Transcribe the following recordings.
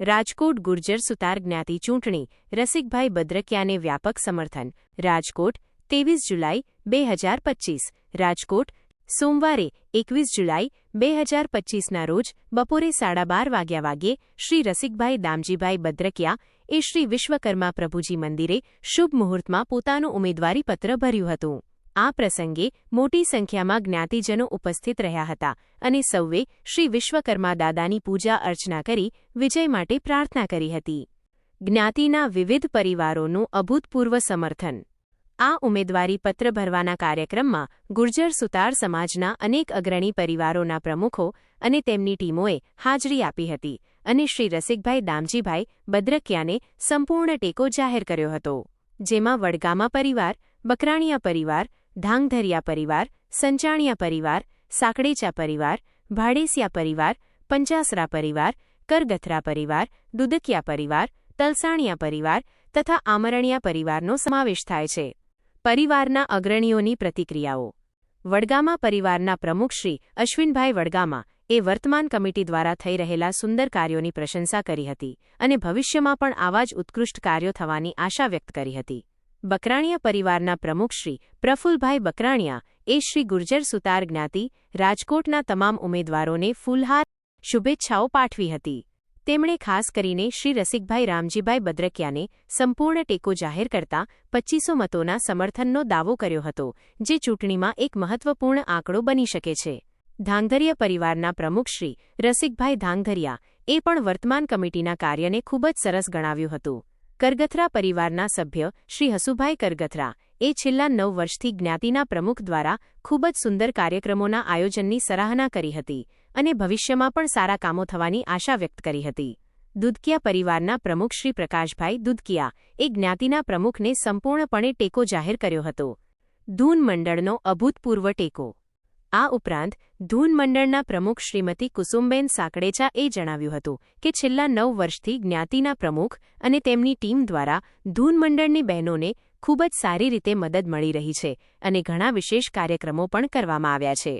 રાજકોટ ગુર્જર સુતાર જ્ઞાતિ ચૂંટણી, રસિકભાઈ બદ્રકિયાને વ્યાપક સમર્થન, રાજકોટ, ત્રેવીસ જુલાઈ બે હજાર પચ્ચીસ રાજકોટ, સોમવારે, એકવીસ જુલાઈ બે હજાર પચ્ચીસના રોજ, બપોરે સાડા બાર વાગ્યા વાગ્યે શ્રી રસિકભાઈ દામજીભાઈ બદ્રકિયા એ શ્રી વિશ્વકર્મા પ્રભુજી મંદિરે શુભ મુહૂર્તમાં પોતાનું ઉમેદવારીપત્ર ભર્યું હતું. આ પ્રસંગે મોટી સંખ્યામાં જ્ઞાતિજનો ઉપસ્થિત રહ્યા હતા અને સૌએ શ્રી વિશ્વકર્મા દાદાની પૂજા અર્ચના કરી વિજય માટે પ્રાર્થના કરી હતી. જ્ઞાતિના વિવિધ પરિવારોનું અભૂતપૂર્વ સમર્થન. આ ઉમેદવારી પત્ર ભરવાના કાર્યક્રમમાં ગુર્જર સુતાર સમાજના અનેક અગ્રણી પરિવારોના પ્રમુખો અને તેમની ટીમોએ હાજરી આપી હતી અને શ્રી રસિકભાઈ દામજીભાઈ બદ્રકિયાને સંપૂર્ણ ટેકો જાહેર કર્યો હતો. જેમાં વડગામા પરિવાર, બકરાણીયા પરિવાર ધાંગધરિયા પરિવાર, સંચાણિયા પરિવાર, સાકડેચા પરિવાર, ભાડેસિયા પરિવાર, પંચાસરા પરિવાર, કરગથરા પરિવાર, દુદકિયા પરિવાર, તલસાણિયા પરિવાર તથા આમરણિયા પરિવારનો સમાવેશ થાય છે. પરિવારના અગ્રણીઓની પ્રતિક્રિયાઓ. વડગામા પરિવારના પ્રમુખ શ્રી અશ્વિનભાઈ વડગામા એ વર્તમાન કમિટી દ્વારા થઈ રહેલા સુંદર કાર્યોની પ્રશંસા કરી હતી અને ભવિષ્યમાં પણ આવા જ ઉત્કૃષ્ટ કાર્યો થવાની આશા વ્યક્ત કરી હતી. બકરાણિયા પરિવારના પ્રમુખ શ્રી પ્રફુલભાઈ બકરાણિયા એ શ્રી ગુર્જર સુતાર જ્ઞાતિ, રાજકોટના તમામ ઉમેદવારોને ફૂલહાર શુભેચ્છાઓ પાઠવી હતી. તેમણે ખાસ કરીને શ્રી રસિકભાઈ રામજીભાઈ બદ્રકિયાને સંપૂર્ણ ટેકો જાહેર કરતા પચ્ચીસો મતોના સમર્થનનો દાવો કર્યો હતો, જે ચૂંટણીમાં એક મહત્વપૂર્ણ આંકડો બની શકે છે. ધાંગધરિયા પરિવારના પ્રમુખ શ્રી રસિકભાઈ ધાંગધરિયા એ પણ વર્તમાન કમિટીના કાર્યને ખૂબ જ સરસ ગણાવ્યું હતું. કરગથરા પરિવારના સભ્ય શ્રી હસુભાઈ કરગથરા એ છેલ્લા નવ વર્ષથી જ્ઞાતિના પ્રમુખ દ્વારા ખૂબ જ સુંદર કાર્યક્રમોના આયોજનની સરાહના કરી હતી અને ભવિષ્યમાં પણ સારા કામો થવાની આશા વ્યક્ત કરી હતી. દુધકિયા પરિવારના પ્રમુખ શ્રી પ્રકાશભાઈ દુધકિયા એ જ્ઞાતિના પ્રમુખને સંપૂર્ણપણે ટેકો જાહેર કર્યો હતો. ધૂન મંડળનો અભૂતપૂર્વ ટેકો આ ઉપરાંત, ધૂન મંડળના પ્રમુખ શ્રીમતી કુસુમબેન સાકડેચા એ જણાવ્યું હતું કે છેલ્લા નવ વર્ષથી જ્ઞાતિના પ્રમુખ અને તેમની ટીમ દ્વારા ધૂન મંડળની બહેનોને ખૂબ જ સારી રીતે મદદ મળી રહી છે અને ઘણા વિશેષ કાર્યક્રમો પણ કરવામાં આવ્યા છે.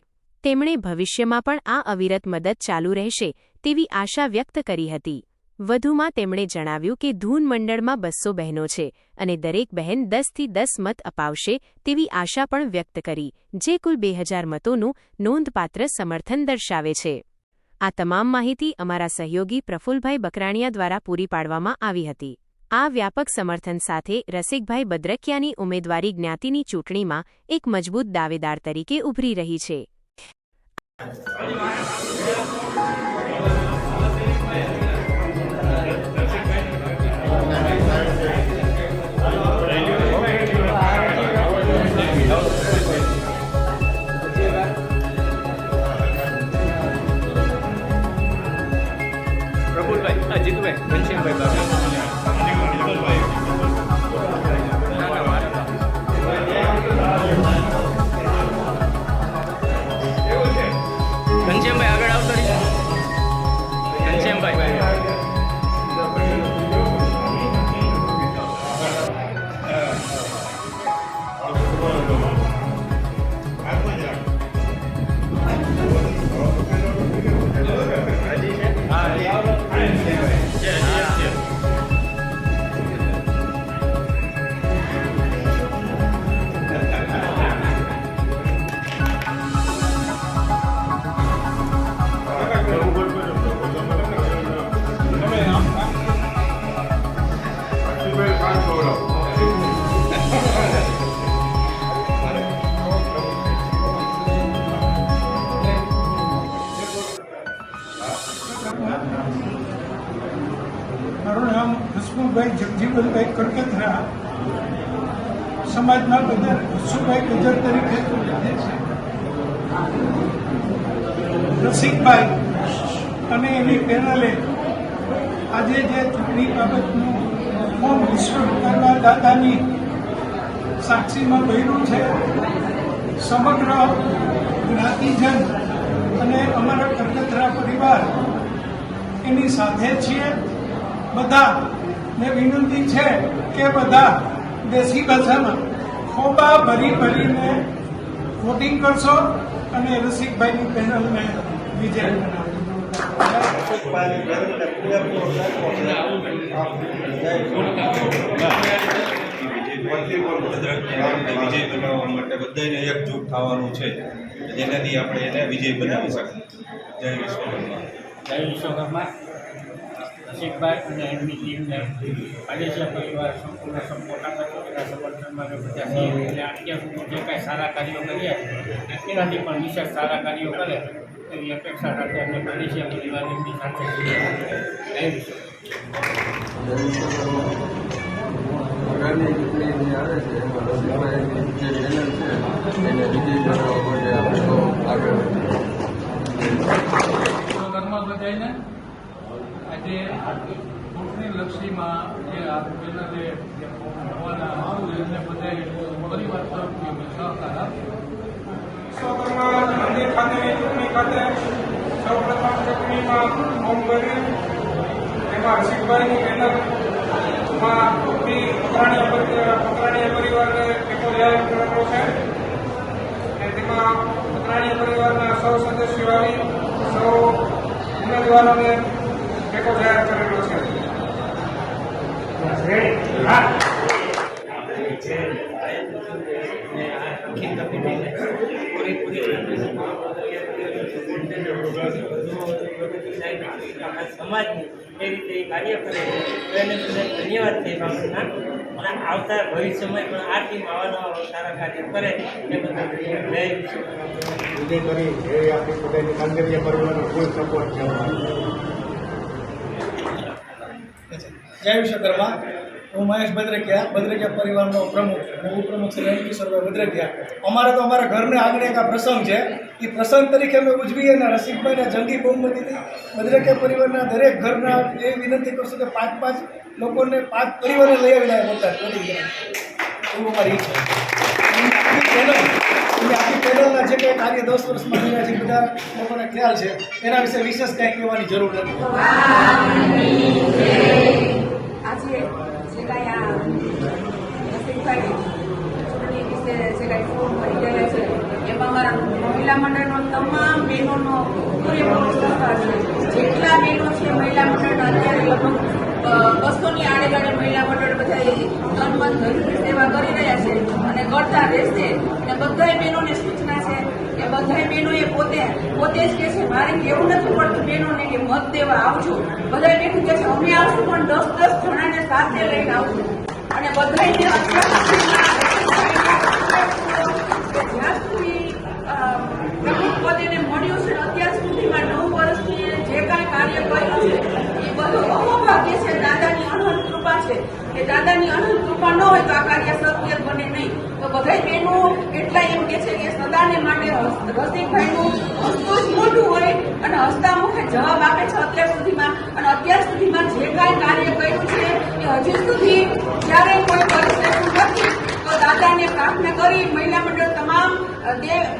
તેમણે ભવિષ્યમાં પણ આ અવિરત મદદ ચાલુ રહેશે તેવી આશા વ્યક્ત કરી હતી. વધુમાં તેમણે જણાવ્યું કે ધૂન મંડળમાં બસો બહેનો છે અને દરેક બહેન દસથી દસ મત અપાવશે તેવી આશા પણ વ્યક્ત કરી, જે કુલ બે હજાર મતોનું નોંધપાત્ર સમર્થન દર્શાવે છે. આ તમામ માહિતી અમારા સહયોગી પ્રફુલભાઈ બકરાણિયા દ્વારા પૂરી પાડવામાં આવી હતી. આ વ્યાપક સમર્થન સાથે રસિકભાઈ બદ્રકિયાની ઉમેદવારી જ્ઞાતિની ચૂંટણીમાં એક મજબૂત દાવેદાર તરીકે ઉભરી રહી છે. પ્રફુલભાઈ કડકતરા સમાજના બધા હસુભાઈ ગજર તરીકે ઓળખાય છે. રસિકભાઈ અને એની પેનલે આજે જે ચૂંટણી બાબતનું ફોર્મ વિશ્વકર્મા દાદાની સાક્ષીમાં ભર્યું છે, સમગ્ર જ્ઞાતિજન અને અમારા કરકતરા પરિવાર એની સાથે છીએ. બધા ને વિનંતી છે કે બધા દેશી ભાષામાં ખોબા ભરી ભરીને વોટિંગ કરશો અને રસિકભાઈની પેનલને વિજય વિજય બનાવવા માટે બધાને એકજૂટ થવાનું છે. જેનાથી આપણે એને વિજય બનાવી શકીએ. જય વિશ્વકર્મા. જય વિશ્વકર્મા. રસિકભાઈ અને એમની ટીમને પાડેશિયા પરિવાર સંપૂર્ણ સપોર્ટ આપે છે. એના સમર્થનમાં બધા છે એટલે અત્યાર સુધી જે કાંઈ સારા કાર્યો છે એનાથી પણ વિશેષ સારા કાર્યો કરે એવી અપેક્ષા સાથે અમે પાડેશિયા પરિવાર એમની સાથે છીએ. વધીએ વિશ્વકર્મા બધાને આજે ચૂંટણીલક્ષીમાં જે પહેલા જે હોવાના આવ્યું એમને બધાએ પરિવાર તરફથી સહકાર પરિવારને સૌ સદસ્યો આવી, સૌ ઉમેદવારોને ટેકો જાહેર કરેલો છે? સમાજની એ કાર્ય કરે તો બધા ધન્યવાદ છે બાબતના અને આવતા ભવિષ્યમાં પણ આ ટીમ આવા નવા સારા કાર્ય કરે, એ બધા ધન્યવાદ કરી કામગીરી કરવાનો ફૂલ સપોર્ટ છે. જય વિશ્વકર્મા. હું મહેશ ભદ્રકિયા ભદ્રકિયા પરિવારનો પ્રમુખ અને ઉપપ્રમુખ શ્રી રણકિશોરભાઈ ભદ્રકિયા અમારે તો અમારા ઘરને આંગણે એક આ પ્રસંગ છે. એ પ્રસંગ તરીકે અમે ઉજવીએ અને રસિકભાઈના જંગી બહુમતીથી ભદ્રકિયા પરિવારના દરેક ઘરના એ વિનંતી કરશું કે પાંચ પાંચ લોકોને પાંચ પરિવારને લઈ આવી પોતા બોલતા એવું અમારી ઈચ્છા એમની આખી ચેનલના જે કંઈ કાર્ય દસ વર્ષમાં થયા છે, બધા લોકોને ખ્યાલ છે, એના વિશે વિશેષ કંઈ કહેવાની જરૂર નથી. આજે જે કાંઈ આ રસિકભાઈ ચૂંટણી વિશે જે કાંઈ ફોર્મ ભરી રહ્યા છે, એમાં અમારા મહિલા મંડળનો તમામ બહેનોનો પૂરેપૂરો સહકાર છે. જેટલા બહેનો છે મહિલા મંડળના અત્યારે લગભગ બસોની આડેગાડે મહિલા મંડળ બધા તન મન સેવા કરી રહ્યા છે અને કરતા રહેશે અને બધાય બહેનોને સૂચના છે એ પોતે પોતે જ કહે છે, મારે કેવું નથી પડતું બહેનોને કે મત દેવા આવજો. બધાય બેઠું કહે છે, અમે આવશું પણ દસ દસ જણાને સાથે લઈને આવશું. અને બધાયને અત્યાર સુધીમાં કે જ્યાં સુધી અ, પ્રમુખ પદ એને મળ્યું છે અત્યાર સુધીમાં નવ વર્ષથી જે કાંઈ કાર્ય કર્યું છે એ બધું અહોભાગ્ય છે દાદાની અનંત કૃપા છે કે દાદાની અનંત કૃપા ન હોય તો આ કાર્ય સત્ય બને નહીં તો બધાય બહેનો એટલા એમ કે છે માટે રસિકભાઈનું હસતું જ મોટું હોય અને હસતા મુખે જવાબ આપે છે અત્યાર સુધીમાં. અને અત્યાર સુધીમાં જે કાંઈ કાર્ય કર્યું છે એ હજી સુધી જ્યારે કોઈ પરિસ્થિતિ નથી. તો દાદાને પ્રાર્થના કરી મહિલા મંડળ તમામ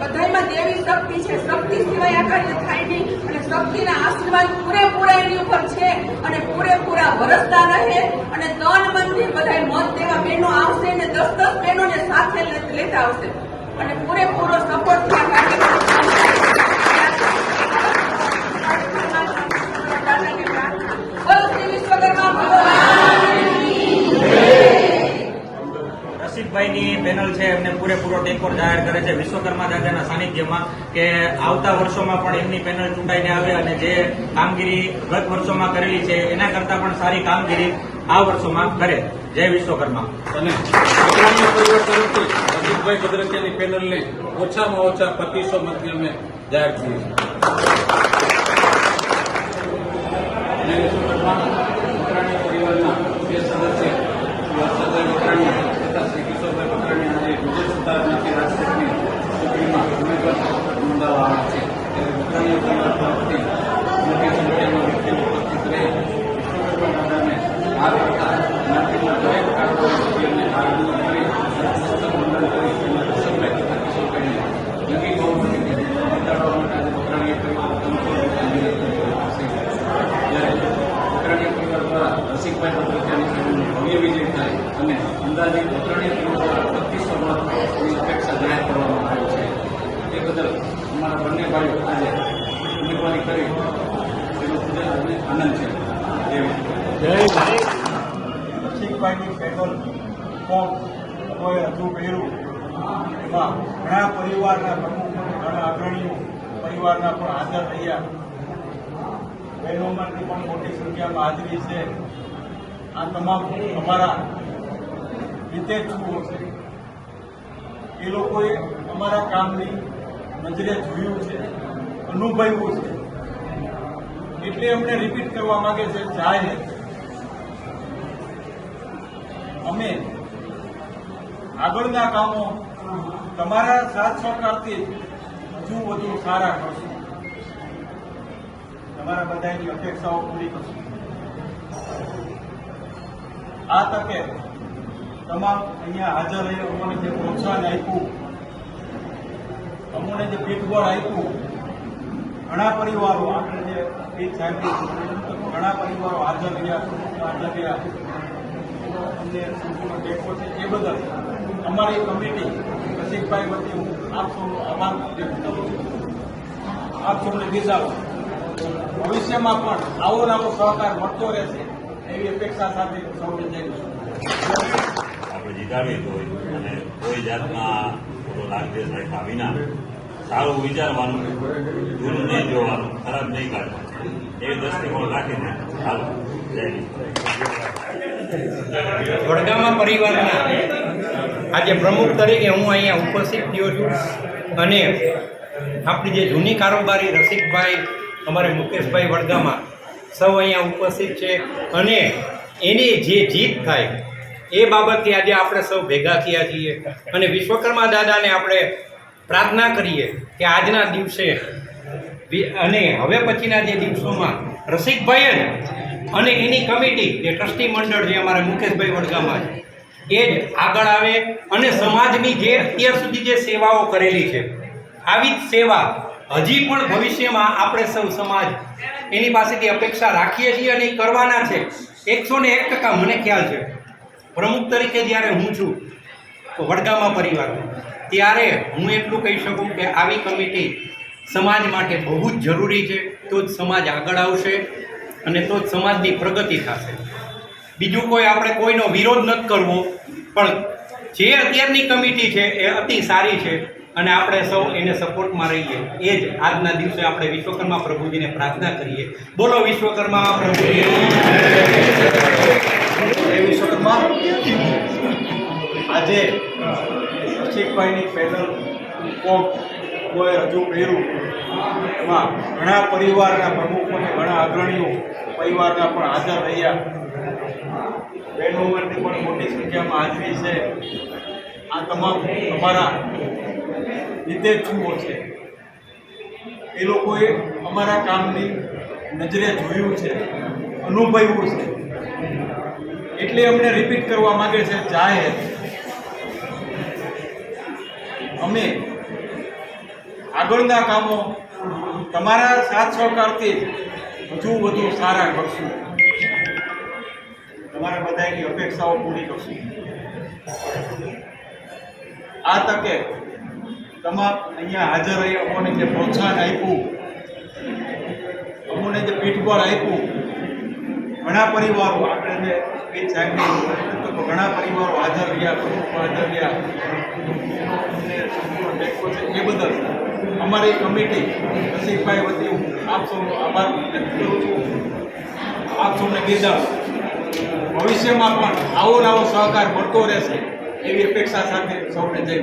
બધામાં દેવી શક્તિ છે. શક્તિ સિવાય આ કાર્ય થાય નહીં. અને શક્તિના આશીર્વાદ પૂરેપૂરા એની ઉપર છે. અને પૂરેપૂરા વરસતા રહે. અને તન મનથી બધાય મત દેવા બહેનો આવશે ને દસ દસ બહેનોને સાથે લેતા આવશે. અને પૂરેપૂરો સપોર્ટ રસિકભાઈની પેનલ છે એમને પૂરેપૂરો ટેકો જાહેર કરે છે. વિશ્વકર્મા દાદાના સાનિધ્યમાં કે આવતા વર્ષોમાં પણ એમની પેનલ ચૂંટાઈને આવે અને જે કામગીરી ગત વર્ષોમાં કરેલી છે એના કરતાં પણ સારી કામગીરી આ વર્ષોમાં કરે. જય વિશ્વકર્મા. અને પકરાણીયા પરિવાર તરફથી રસિકભાઈ ભદ્રકિયાની પેનલને ઓછામાં ઓછા પચીસો મતથી અમે જાહેર કરીએ છીએ અને વિશ્વકર્મા પકરાણીયા પરિવારના બે સદસ્ય શ્રી હર્ષદભાઈ પકરાણીયા તથા શ્રી કિશોરભાઈ પકરાણીયા આજે ગુજરાત સુધારણાથી રાજકોટની ચૂંટણીમાં ઉમેદવાર તરીકે નોંધાવવાના છે ત્યારે પકરાણીયા પરિવાર તરફથી મોટી સંખ્યામાં વ્યક્તિઓ ઉપસ્થિત રહી વિશ્વકર્મા દાદાને હાર કરતા જ્ઞાતિના દરેક કાર્યકર્તાઓને હારનું કરી પુસ્તક મંડળ કરી અને રસમભાઈ તથા કિશોરભાઈને નવી બહુમતીથી જીતાડવા માટે આજે પકરાણીયા પરિવાર તંત્ર કામગીરી કરી રહ્યો છે જ્યારે પકરાણીયા પરિવાર દ્વારા રસિકભાઈ પત્રકારની પેનલનો ભવ્ય વિજય થાય અને અંદાજિત પકરાણીયા પરિવાર દ્વારા અપેક્ષા જાહેર કરવામાં આવી છે. તે બદલ અમારા બંને ભાઈઓ આજે ઉમેદવારી કરી. તેનો ખૂબ જ આનંદ છે. શીખભાઈની પેટ્રોલ પંપ કોઈ રજૂ કર્યું એમાં ઘણા પરિવારના પ્રમુખ ઘણા અગ્રણીઓ પરિવારના પણ હાજર રહ્યા. બહેનોમાંથી પણ મોટી સંખ્યામાં હાજરી છે. આ તમામ અમારા હિતેચ્છુઓ છે એ લોકોએ અમારા કામની નજરે જોયું છે, અનુભવ્યું છે. એટલે અમને રિપીટ કરવા માંગે છે, જાહેર. અમે આગળના કામો તમારા સાથ સહકારથી હજુ વધુ સારા કરશું. તમારા બધાની અપેક્ષાઓ પૂરી કરશું. આ તકે તમામ અહીંયા હાજર રહી અમને જે પ્રોત્સાહન આપ્યું, અમને જે પીઠબળ આપ્યું, ઘણા પરિવારો આપણે જે પીઠ સાહેબ ઘણા પરિવારો હાજર રહ્યા હાજર રહ્યા. અમને સંપૂર્ણ ટેકો છે એ બદલ અમારી કમિટી, રસિકભાઈ વતી હું આપ સૌનો આભાર વ્યક્ત કરું છું. આપ સૌને બિરદાવું ભવિષ્યમાં પણ આવો નવો સહકાર મળતો રહેશે, એવી અપેક્ષા સાથે સૌને જય વિશ્વ જીતાડવી હોય અને કોઈ જાતના થોડો લાગદેશ રાખ્યા વિના, સારું વિચારવાનું જૂનું નહીં જોવાનું, ખરાબ નહીં કાઢવાનું એ દ્રષ્ટિકોણ રાખીને ચાલો, જય. વડગામા પરિવારના આજે પ્રમુખ તરીકે હું અહીંયા ઉપસ્થિત થયો છું અને આપણી જે જૂની કારોબારી રસિકભાઈ, અમારે મુકેશભાઈ વડગામા સૌ અહીંયા ઉપસ્થિત છે અને એની જે જીત થાય એ બાબતથી આજે આપણે સૌ ભેગા થયા છીએ અને વિશ્વકર્મા દાદાને આપણે પ્રાર્થના કરીએ કે આજના દિવસે અને હવે પછીના જે દિવસોમાં રસિકભાઈ જ અને એની કમિટી, જે ટ્રસ્ટી મંડળ છે અમારા મુકેશભાઈ વડગામાં છે, એ જ આગળ આવે અને સમાજની જે અત્યાર સુધી જે સેવાઓ કરેલી છે, આવી જ સેવા હજી પણ ભવિષ્યમાં આપણે સૌ સમાજ એની પાસેથી અપેક્ષા રાખીએ છીએ અને એ કરવાના છે. એકસો ને એક ટકા મને ખ્યાલ છે. પ્રમુખ તરીકે જ્યારે હું છું, તો વડગામા પરિવાર ત્યારે હું એટલું કહી શકું કે આવી કમિટી સમાજ માટે બહુ જ જરૂરી છે. તો જ સમાજ આગળ આવશે અને તો જ સમાજની પ્રગતિ થશે. બીજું કોઈ આપણે કોઈનો વિરોધ નથી કરવો, પણ જે અત્યારની કમિટી છે એ અતિ સારી છે અને આપણે સૌ એને સપોર્ટમાં રહીએ. એ જ આજના દિવસે આપણે વિશ્વકર્મા પ્રભુજીને પ્રાર્થના કરીએ. બોલો વિશ્વકર્મા પ્રભુજી. જય આજે રસિકભાઈની પેનલ ફોર્મ કોઈ રજૂ કર્યું? એમાં ઘણા પરિવારના પ્રમુખો અને ઘણા અગ્રણીઓ પરિવારના પણ હાજર રહ્યા. બહેનોમાંથી પણ મોટી સંખ્યામાં હાજરી છે. આ તમામ અમારા હિતેચ્છુઓ છે. એ લોકોએ અમારા કામની નજરે જોયું છે, અનુભવ્યું છે. એટલે અમને રિપીટ કરવા માંગે છે, જાહેર. અમે આગળના કામો તમારા સાથ સહકારથી વધુ વધુ સારા કરશું. તમારા બધાની અપેક્ષાઓ પૂરી કરશું. આ તકે તમામ અહીંયા હાજર રહી અમોને જે પ્રોત્સાહન આપ્યું, અમોને જે પીઠબળ આપ્યું, ઘણા પરિવારો આપણે જે એ તો ઘણા પરિવારો હાજર રહ્યા પ્રમુખ હાજર રહ્યા. એ બદલ અમારી કમિટી રસિકભાઈ વતી હું આપ સૌનો આભાર વ્યક્ત કરું છું. આપ સૌને કીધા, ભવિષ્યમાં પણ આવો નવો સહકાર મળતો રહેશે એવી અપેક્ષા સાથે સૌને જય